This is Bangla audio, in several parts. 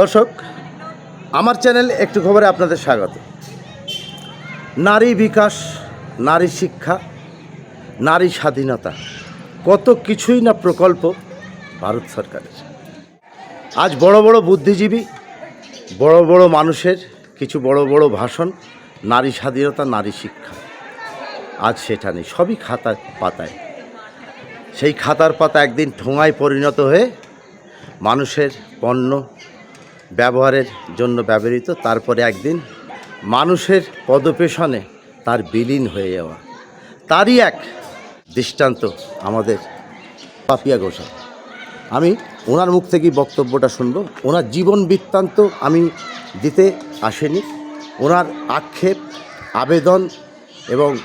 দর্শক, আমার চ্যানেল একটু খবরে আপনাদের স্বাগত। নারী বিকাশ, নারী শিক্ষা, নারী স্বাধীনতা, কত কিছুই না প্রকল্প ভারত সরকারের। আজ বড় বড় বুদ্ধিজীবী, বড় বড় মানুষের কিছু বড় বড় ভাষণ, নারী স্বাধীনতা, নারী শিক্ষা। আজ সেটা নেই, সবই খাতার পাতায়। সেই খাতার পাতা একদিন ঠোঙায় পরিণত হয়ে মানুষের পণ্য ব্যবহারের জন্য ব্যবহৃত, তারপরে একদিন মানুষের পদপেশনে তার বিলীন হয়ে যাওয়া। তারই এক দৃষ্টান্ত আমাদের পাপিয়া ঘোষা আমি ওনার মুখ থেকেই বক্তব্যটা শুনব। ওনার জীবন বৃত্তান্ত আমি দিতে আসেনি। ওনার আক্ষেপ, আবেদন এবং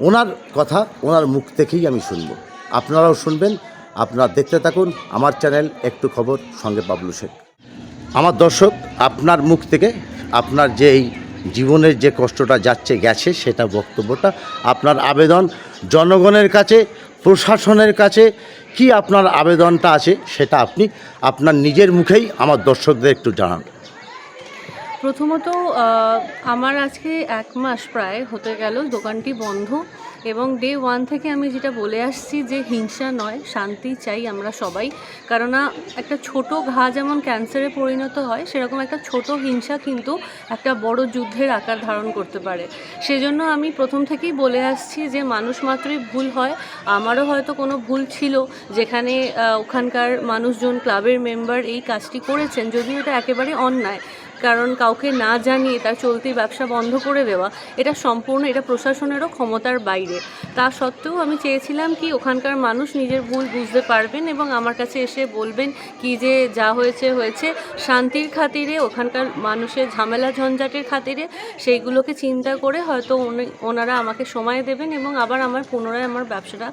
ওনার কথা ওনার মুখ থেকেই আমি শুনব। আপনারাও শুনবেন, আপনারা দেখতে থাকুন। আমার চ্যানেল একটু খবর, সঙ্গে বাবলু শেখ। আমার দর্শক, আপনার মুখ থেকে আপনার যে এই জীবনের যে কষ্টটা যাচ্ছে, গেছে, সেটা বক্তব্যটা, আপনার আবেদন জনগণের কাছে, প্রশাসনের কাছে, কি আপনার আবেদনটা আছে সেটা আপনি আপনার নিজের মুখেই আমার দর্শকদের একটু জানান। প্রথমত আমার আজকে এক মাস প্রায় হতে গেল দোকানটি বন্ধ। এবং ডে ওয়ান থেকে আমি যেটা বলে আসছি যে হিংসা নয়, শান্তি চাই আমরা সবাই। কেননা একটা ছোট ঘা যেমন ক্যান্সারে পরিণত হয়, সেরকম একটা ছোট হিংসা কিন্তু একটা বড় যুদ্ধের আকার ধারণ করতে পারে। সেজন্য আমি প্রথম থেকেই বলে আসছি যে মানুষ মাত্রই ভুল হয়। আমারও হয়তো কোনো ভুল ছিল, যেখানে ওখানকার মানুষজন, ক্লাবের মেম্বার এই কাজটি করেছেন, যদিও এটা একেবারে অন্যায়। কারণ কাউকে না জানিয়ে তার চলতি ব্যবসা বন্ধ করে দেওয়া, এটা সম্পূর্ণ, এটা প্রশাসনেরও ক্ষমতার বাইরে। তা সত্ত্বেও আমি চেয়েছিলাম কি ওখানকার মানুষ নিজের ভুল বুঝতে পারবেন এবং আমার কাছে এসে বলবেন কি যে যা হয়েছে হয়েছে। শান্তির খাতিরে, ওখানকার মানুষের ঝামেলা ঝঞ্ঝাটের খাতিরে সেইগুলোকে চিন্তা করে হয়তো ওনারা আমাকে সময় দেবেন এবং আবার আমার পুনরায় আমার ব্যবসাটা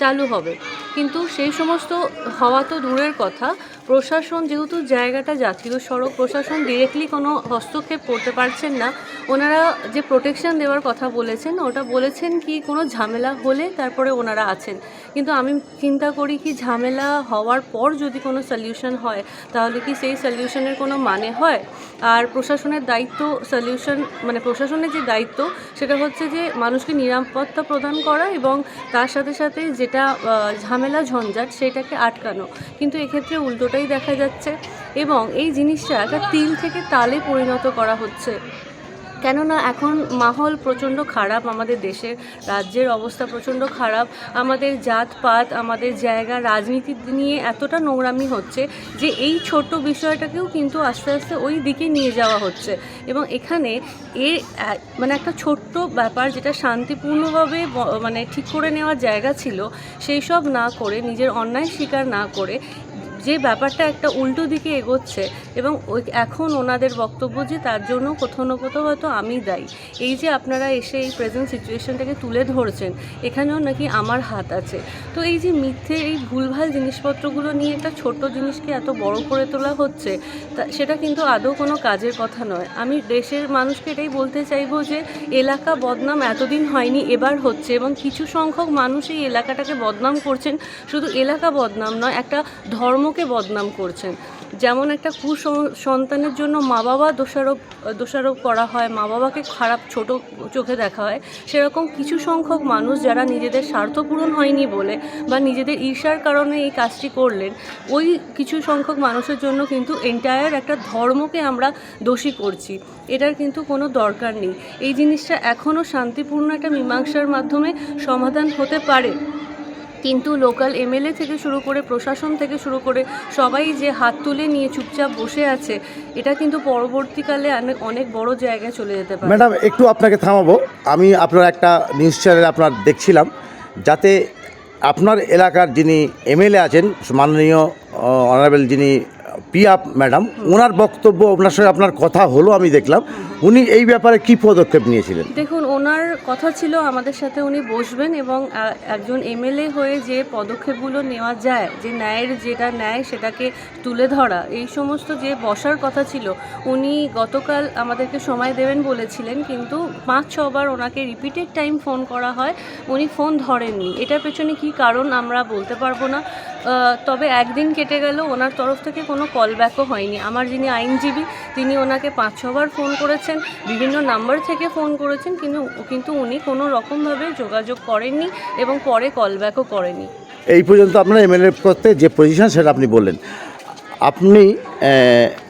চালু হবে। কিন্তু সেই সমস্ত হওয়া তো দূরের কথা। প্রশাসন, যেহেতু জায়গাটা জাতীয় সড়ক, প্রশাসন ডিরেক্টলি কোনো হস্তক্ষেপ করতে পারছেন না। ওনারা যে প্রোটেকশন দেওয়ার কথা বলেছেন, ওটা বলেছেন কি কোনো ঝামেলা হলে তারপরে ওনারা আছেন। কিন্তু আমি চিন্তা করি কি ঝামেলা হওয়ার পর যদি কোনো সলিউশন হয়, তাহলে কি সেই সলিউশনের কোনো মানে হয়? আর প্রশাসনের দায়িত্ব সলিউশন মানে প্রশাসনের যে দায়িত্ব, সেটা হচ্ছে যে মানুষকে নিরাপত্তা প্রদান করা এবং তার সাথে সাথে যেটা ঝামেলা ঝঞ্ঝাট, সেটাকে আটকানো। কিন্তু এক্ষেত্রে উল্টোটাই দেখা যাচ্ছে এবং এই জিনিসটা একটা তিল থেকে তালে পরিণত করা হচ্ছে। কেননা এখন মাহল প্রচণ্ড খারাপ আমাদের দেশের রাজ্যের অবস্থা প্রচণ্ড খারাপ, আমাদের জাতপাত, আমাদের জায়গা, রাজনীতি নিয়ে এতটা নোংরামি হচ্ছে যে এই ছোট্ট বিষয়টাকেও কিন্তু আস্তে আস্তে ওই দিকে নিয়ে যাওয়া হচ্ছে। এবং এখানে এ মানে একটা ছোট্ট ব্যাপার যেটা শান্তিপূর্ণভাবে মানে ঠিক করে নেওয়ার জায়গা ছিল, সেই সব না করে, নিজের অন্যায় স্বীকার না করে যে ব্যাপারটা একটা উল্টো দিকে এগোচ্ছে এবং এখন ওনাদের বক্তব্য যে তার জন্য কোথাও না কোথাও হয়তো আমি দায়ী। এই যে আপনারা এসে এই প্রেজেন্ট সিচুয়েশনটাকে তুলে ধরছেন, এখানেও নাকি আমার হাত আছে। তো এই যে মিথ্যে, এই ভুলভাল জিনিসপত্রগুলো নিয়ে একটা ছোট্ট জিনিসকে এত বড় করে তোলা হচ্ছে, তা সেটা কিন্তু আদৌ কোনো কাজের কথা নয়। আমি দেশের মানুষকে এটাই বলতে চাইব যে, এলাকা বদনাম এতদিন হয়নি, এবার হচ্ছে এবং কিছু সংখ্যক মানুষ এই এলাকাটাকে বদনাম করছেন। শুধু এলাকা বদনাম নয়, একটা ধর্মকে বদনাম করছেন। যেমন একটা কুসন্তানের জন্য মা বাবা দোষারোপ দোষারোপ করা হয় মা বাবাকে খারাপ ছোট চোখে দেখা হয়, সেরকম কিছু সংখ্যক মানুষ যারা নিজেদের স্বার্থ পূরণ হয়নি বলে বা নিজেদের ঈর্ষার কারণে এই কাজটি করলেন, ওই কিছু সংখ্যক মানুষের জন্য কিন্তু এন্টায়ার একটা ধর্মকে আমরা দোষী করছি। এটার কিন্তু কোনো দরকার নেই। এই জিনিসটা এখনও শান্তিপূর্ণ একটা মীমাংসার মাধ্যমে সমাধান হতে পারে। কিন্তু লোকাল এমএলএ থেকে শুরু করে প্রশাসন থেকে শুরু করে সবাই যে হাত তুলে নিয়ে চুপচাপ বসে আছে, এটা কিন্তু পরবর্তীকালে অনেক অনেক বড় জায়গায় চলে যেতে পারে। ম্যাডাম, একটু আপনাকে থামাবো। আমি আপনার একটা নিউজ চ্যানেল আপনার দেখছিলাম, যাতে আপনার এলাকার যিনি এমএলএ আছেন, মাননীয় অনারেবল যিনি পিয়া ম্যাডাম, ওনার বক্তব্য ওনার সঙ্গে আপনার কথা হলো, আমি দেখলাম। উনি এই ব্যাপারে কি পদক্ষেপ নিয়েছিলেন? দেখুন, ওনার কথা ছিল আমাদের সাথে উনি বসবেন এবং একজন এমএলএ হয়ে যে পদক্ষেপগুলো নেওয়া যায়, যে ন্যায়ের যেটা ন্যায় সেটাকে তুলে ধরা, এই সমস্ত যে বসার কথা ছিল, উনি গতকাল আমাদেরকে সময় দেবেন বলেছিলেন, কিন্তু পাঁচ, ছবার ওনাকে রিপিটেড টাইম ফোন করা হয়, উনি ফোন ধরেননি। এটার পেছনে কি কারণ আমরা বলতে পারব না। তবে একদিন কেটে গেল, ওনার তরফ থেকে কোনো কল ব্যাকও হয়নি। আমার যিনি আইনজীবী, তিনি ওনাকে পাঁচ, ছবার ফোন করেছেন, বিভিন্ন নাম্বার থেকে ফোন করেছেন, কিন্তু কিন্তু উনি কোনো রকমভাবে যোগাযোগ করেননি এবং পরে কল ব্যাকও করেনি। এই পর্যন্ত আপনার এমএলএ করতে যে পজিশন সেটা আপনি বললেন। আপনি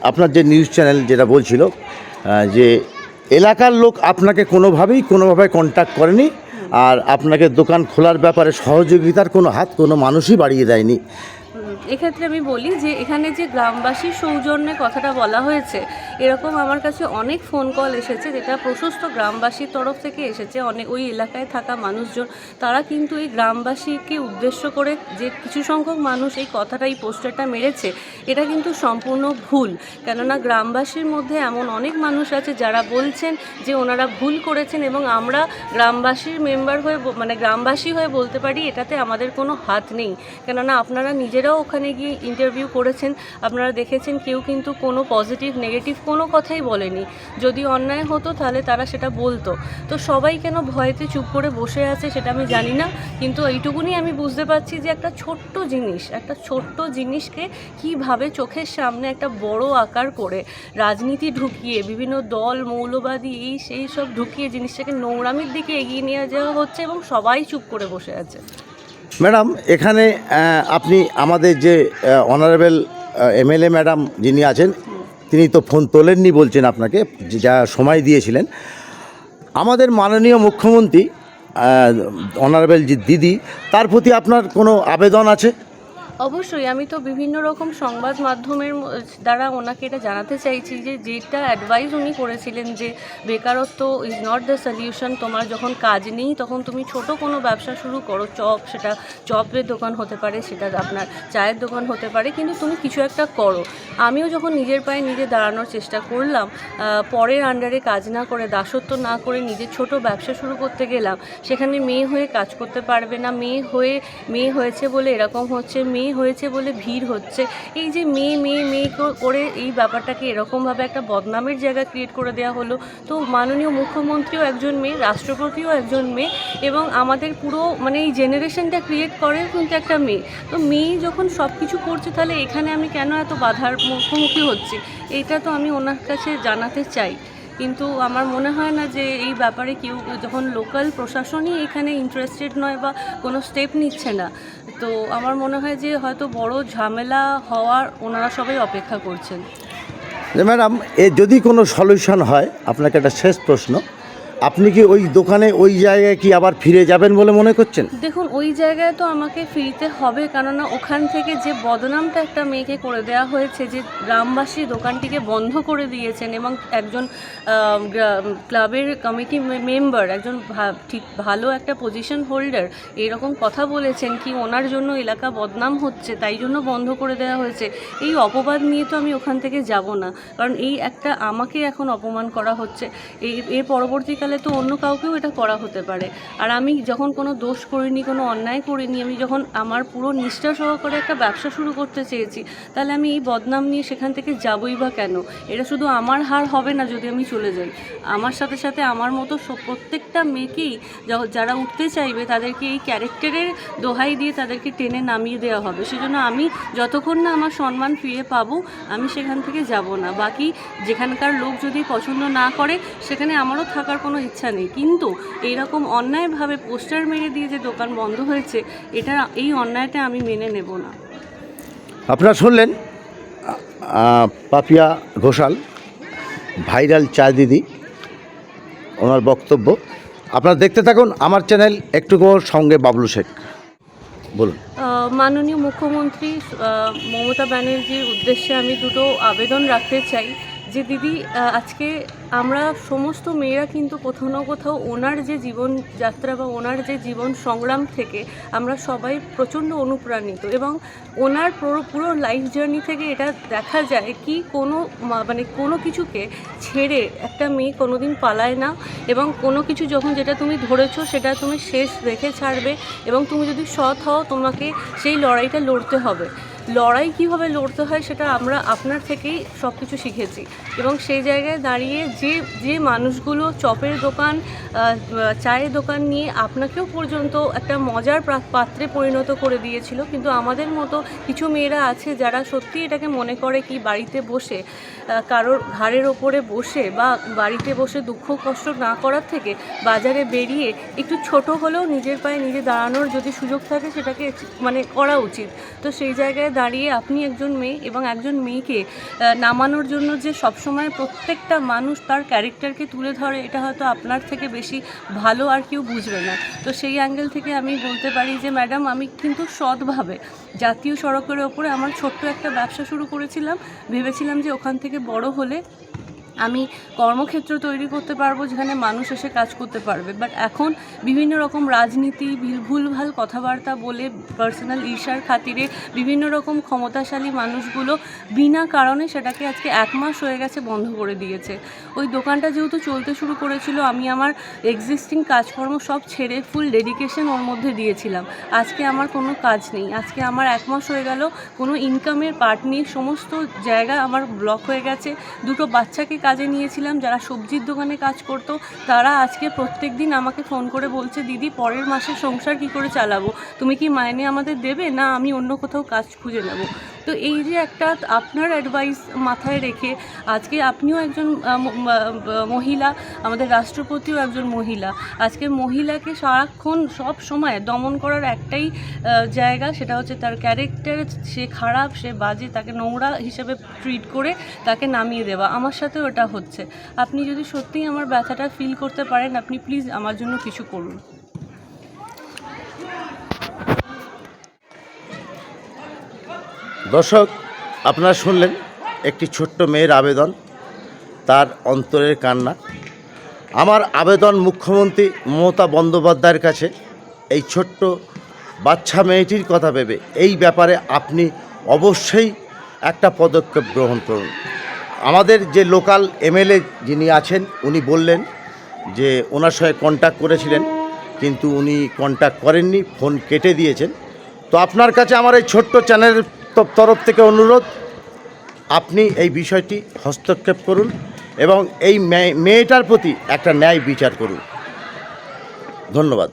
আপনার যে নিউজ চ্যানেল যেটা বলছিল যে এলাকার লোক আপনাকে কোনোভাবেই, কোনোভাবে কন্ট্যাক্ট করেনি আর আপনাকে দোকান খোলার ব্যাপারে সহযোগিতার কোনো হাত কোনো মানুষই বাড়িয়ে দেয়নি। এক্ষেত্রে আমি বলি যে এখানে যে গ্রামবাসীর সৌজন্যে কথাটা বলা হয়েছে, এরকম আমার কাছে অনেক ফোন কল এসেছে যেটা প্রশস্ত গ্রামবাসীর তরফ থেকে এসেছে। অনেক ওই এলাকায় থাকা মানুষজন, তারা কিন্তু এই গ্রামবাসীকে উদ্দেশ্য করে যে কিছু সংখ্যক মানুষ এই কথাটা, এই পোস্টারটা মেরেছে, এটা কিন্তু সম্পূর্ণ ভুল। কেননা গ্রামবাসীর মধ্যে এমন অনেক মানুষ আছে যারা বলছেন যে ওনারা ভুল করেছেন এবং আমরা গ্রামবাসীর মেম্বার হয়ে মানে গ্রামবাসী হয়ে বলতে পারি, এটাতে আমাদের কোনো হাত নেই। কেননা আপনারা নিজেরাও ওখানে গিয়ে ইন্টারভিউ করেছেন। আপনারা দেখেছেন কেউ কিন্তু কোনো পজিটিভ নেগেটিভ কোনো কথাই বলেনি। যদি অন্যায় হতো তাহলে তারা সেটা বলতো। তো সবাই কেন ভয়েতে চুপ করে বসে আছে সেটা আমি জানি না। কিন্তু এইটুকুনি আমি বুঝতে পারছি যে একটা ছোট্ট জিনিস, একটা ছোট্ট জিনিসকে কীভাবে চোখের সামনে একটা বড় আকার করে রাজনীতি ঢুকিয়ে, বিভিন্ন দল, মৌলবাদী, এই সেই সব ঢুকিয়ে জিনিসটাকে নোংরামির দিকে এগিয়ে নিয়ে যাওয়া হচ্ছে এবং সবাই চুপ করে বসে আছে। ম্যাডাম, এখানে আপনি আমাদের যে অনারেবল এমএলএ ম্যাডাম যিনি আছেন, তিনি তো ফোন তোলেননি বলছেন আপনাকে, যা সময় দিয়েছিলেন। আমাদের মাননীয় মুখ্যমন্ত্রী অনারেবল যে দিদি, তার প্রতি আপনার কোনো আবেদন আছে? অবশ্যই, আমি তো বিভিন্ন রকম সংবাদ মাধ্যমের দ্বারা ওনাকে এটা জানাতে চাইছি যে, যেটা অ্যাডভাইস উনি করেছিলেন যে, বেকারত্ব ইজ নট দ্য সলিউশন তোমার যখন কাজ নেই তখন তুমি ছোট কোনো ব্যবসা শুরু করো, চপ, সেটা চপের দোকান হতে পারে, সেটা আপনার চায়ের দোকান হতে পারে, কিন্তু তুমি কিছু একটা করো। আমিও যখন নিজের পায়ে নিজে দাঁড়ানোর চেষ্টা করলাম পরের আন্ডারে কাজ না করে, দাসত্ব না করে নিজের ছোট ব্যবসা শুরু করতে গেলাম, সেখানে মেয়ে হয়ে কাজ করতে পারবে না, মেয়ে হয়ে, মেয়ে হয়েছে বলে এরকম হচ্ছে, মেয়ে হয়েছে বলে ভিড় হচ্ছে। এই যে মেয়ে মেয়ে মেয়ে করে এই ব্যাপারটাকে এরকমভাবে একটা বদনামের জায়গা ক্রিয়েট করে দেওয়া হলো। তো মাননীয় মুখ্যমন্ত্রীও একজন মেয়ে, রাষ্ট্রপতিও একজন মেয়ে এবং আমাদের পুরো মানে এই জেনারেশনটা ক্রিয়েট করে কিন্তু একটা মেয়ে। তো মেয়ে যখন সব কিছু করছে তাহলে এখানে আমি কেন এত বাধার মুখোমুখি হচ্ছি? এইটা তো আমি ওনার কাছে জানাতে চাই। কিন্তু আমার মনে হয় না যে এই ব্যাপারে কেউ, যখন লোকাল প্রশাসনই এখানে ইন্টারেস্টেড নয় বা কোনো স্টেপ নিচ্ছে না, তো আমার মনে হয় যে হয়তো বড় ঝামেলা হওয়ার ওনারা সবাই অপেক্ষা করছেন। ম্যাডাম, এ যদি কোনো সলিউশন হয়, আপনাকে একটা শেষ প্রশ্ন। আপনি কি ওই দোকানে ওই জায়গায় কি আবার ফিরে যাবেন বলে মনে করছেন? দেখুন, ওই জায়গায় তো আমাকে ফিরতে হবে, কেননা ওখান থেকে যে বদনামটা একটা মেয়েকে করে দেওয়া হয়েছে, যে গ্রামবাসী দোকানটিকে বন্ধ করে দিয়েছেন এবং একজন ক্লাবের কমিটি মেম্বার, একজন ঠিক ভালো একটা পজিশন হোল্ডার এরকম কথা বলেছেন কি ওনার জন্য এলাকা বদনাম হচ্ছে, তাই জন্য বন্ধ করে দেওয়া হয়েছে। এই অপবাদ নিয়ে তো আমি ওখান থেকে যাব না, কারণ এই একটা আমাকে এখন অপমান করা হচ্ছে। এই এর পরবর্তীকালে তো অন্য কাউকেও এটা করা হতে পারে। আর আমি যখন কোনো দোষ করিনি, কোনো অন্যায় করিনি, আমি যখন আমার পুরো নিষ্ঠা সহকারে একটা ব্যবসা শুরু করতে চেয়েছি, তাহলে আমি এই বদনাম নিয়ে সেখান থেকে যাবই বা কেন? এটা শুধু আমার হার হবে না যদি আমি চলে যাই। আমার সাথে সাথে আমার মতো প্রত্যেকটা মেয়েকেই যারা উঠতে চাইবে, তাদেরকে এই ক্যারেক্টারের দোহাই দিয়ে তাদেরকে টেনে নামিয়ে দেওয়া হবে। সেজন্য আমি যতক্ষণ না আমার সম্মান ফিরে পাবো, আমি সেখান থেকে যাব না। বাকি যেখানকার লোক যদি পছন্দ না করে, সেখানে আমারও থাকার কোনো ইচ্ছা নেই। কিন্তু এইরকম অন্যায়ভাবে পোস্টার মেরে দিয়ে যে দোকান বন্ধ হয়েছে এটা এই অন্যায়টা আমি মেনে নেব না। আপনারা শুনলেন পাপিয়া ঘোষাল ভাইরাল চা দিদি ওনার বক্তব্য। আপনারা দেখতে থাকুন আমার চ্যানেল একটু সঙ্গে বাবলু শেখ। বলুন। মাননীয় মুখ্যমন্ত্রী মমতা ব্যানার্জির উদ্দেশ্যে আমি দুটো আবেদন রাখতে চাই। যে দিদি আজকে আমরা সমস্ত মেয়েরা কিন্তু কোথাও না কোথাও ওনার যে জীবনযাত্রা বা ওনার যে জীবন সংগ্রাম থেকে আমরা সবাই প্রচণ্ড অনুপ্রাণিত এবং ওনার পুরো লাইফ জার্নি থেকে এটা দেখা যায় কি কোনো মানে কোনো কিছুকে ছেড়ে একটা মেয়ে কোনোদিন পালায় না এবং কোনো কিছু যখন যেটা তুমি ধরেছো সেটা তুমি শেষ রেখে ছাড়বে এবং তুমি যদি সৎ হও তোমাকে সেই লড়াইটা লড়তে হবে। লড়াই কীভাবে লড়তে হয় সেটা আমরা আপনার থেকেই সব কিছু শিখেছি। এবং সেই জায়গায় দাঁড়িয়ে যে যে মানুষগুলো চপের দোকান চায়ের দোকান নিয়ে আপনাকেও পর্যন্ত একটা মজার পাত্রে পরিণত করে দিয়েছিল, কিন্তু আমাদের মতো কিছু মেয়েরা আছে যারা সত্যি এটাকে মনে করে কি বাড়িতে বসে কারোর ঘাড়ের ওপরে বসে বা বাড়িতে বসে দুঃখ কষ্ট না করার থেকে বাজারে বেরিয়ে একটু ছোট হলেও নিজের পায়ে নিজে দাঁড়ানোর যদি সুযোগ থাকে সেটাকে মানে করা উচিত। তো সেই জায়গায় দাঁড়িয়ে আপনি একজন মেয়ে এবং একজন মেয়েকে নামানোর জন্য যে সবসময় প্রত্যেকটা মানুষ তার ক্যারেক্টারকে তুলে ধরে, এটা হয়তো আপনার থেকে বেশি ভালো আর কেউ বুঝবে না। তো সেই অ্যাঙ্গেল থেকে আমি বলতে পারি যে, ম্যাডাম, আমি কিন্তু সৎভাবে জাতীয় সড়কের ওপরে আমার ছোট্ট একটা ব্যবসা শুরু করেছিলাম। ভেবেছিলাম যে ওখান থেকে বড় হলে আমি কর্মক্ষেত্র তৈরি করতে পারব যেখানে মানুষ এসে কাজ করতে পারবে। বাট এখন বিভিন্ন রকম রাজনীতি, ভিল- ভুলভাল কথাবার্তা বলে পার্সোনাল ঈর্ষার খাতিরে বিভিন্ন রকম ক্ষমতাশালী মানুষগুলো বিনা কারণে সেটাকে আজকে এক মাস হয়ে গেছে বন্ধ করে দিয়েছে। ওই দোকানটা যেহেতু চলতে শুরু করেছিল, আমি আমার এক্সিস্টিং কাজকর্ম সব ছেড়ে ফুল ডেডিকেশন ওর মধ্যে দিয়েছিলাম। আজকে আমার কোনো কাজ নেই। আজকে আমার এক মাস হয়ে গেল, কোনো ইনকামের পার্ট নেই। সমস্ত জায়গা আমার ব্লক হয়ে গেছে। দুটো বাচ্চাকে কাজে নিয়েছিলাম, যারা সবজির দোকানে কাজ করত, তারা আজকে প্রত্যেক দিন আমাকে ফোন করে বলছে, দিদি, পরের মাসে সংসার কি করে চালাবো? তুমি কি মাইনে আমাদের দেবে? না, আমি অন্য কোথাও কাজ খুঁজে নেব। তো এই যে একটা আপনার অ্যাডভাইস মাথায় রেখে আজকে আপনিও একজন মহিলা, আমাদের রাষ্ট্রপতিও একজন মহিলা। আজকে মহিলাকে সারাক্ষণ সব সময় দমন করার একটাই জায়গা সেটা হচ্ছে তার ক্যারেক্টার সে খারাপ, সে বাজে, তাকে নোংরা হিসেবে ট্রিট করে তাকে নামিয়ে দেওয়া। আমার সাথেও এটা হচ্ছে। আপনি যদি সত্যিই আমার ব্যথাটা ফিল করতে পারেন, আপনি প্লিজ আমার জন্য কিছু করুন। দর্শক, আপনারা শুনলেন একটি ছোট্ট মেয়ের আবেদন, তার অন্তরের কান্না। আমার আবেদন মুখ্যমন্ত্রী মমতা বন্দ্যোপাধ্যায়ের কাছে, এই ছোট্ট বাচ্চা মেয়েটির কথা ভেবে। এই ব্যাপারে আপনি অবশ্যই একটা পদক্ষেপ গ্রহণ করুন। আমাদের যে লোকাল এমএলএ যিনি আছেন, উনি বললেন যে ওনার সঙ্গে কন্ট্যাক্ট করেছিলেন, কিন্তু উনি কন্ট্যাক্ট করেননি ফোন কেটে দিয়েছেন। তো আপনার কাছে আমার এই ছোট্ট চ্যানেলের তরফ থেকে অনুরোধ, আপনি এই বিষয়টি হস্তক্ষেপ করুন এবং এই মেয়েটার প্রতি একটা ন্যায় বিচার করুন। ধন্যবাদ।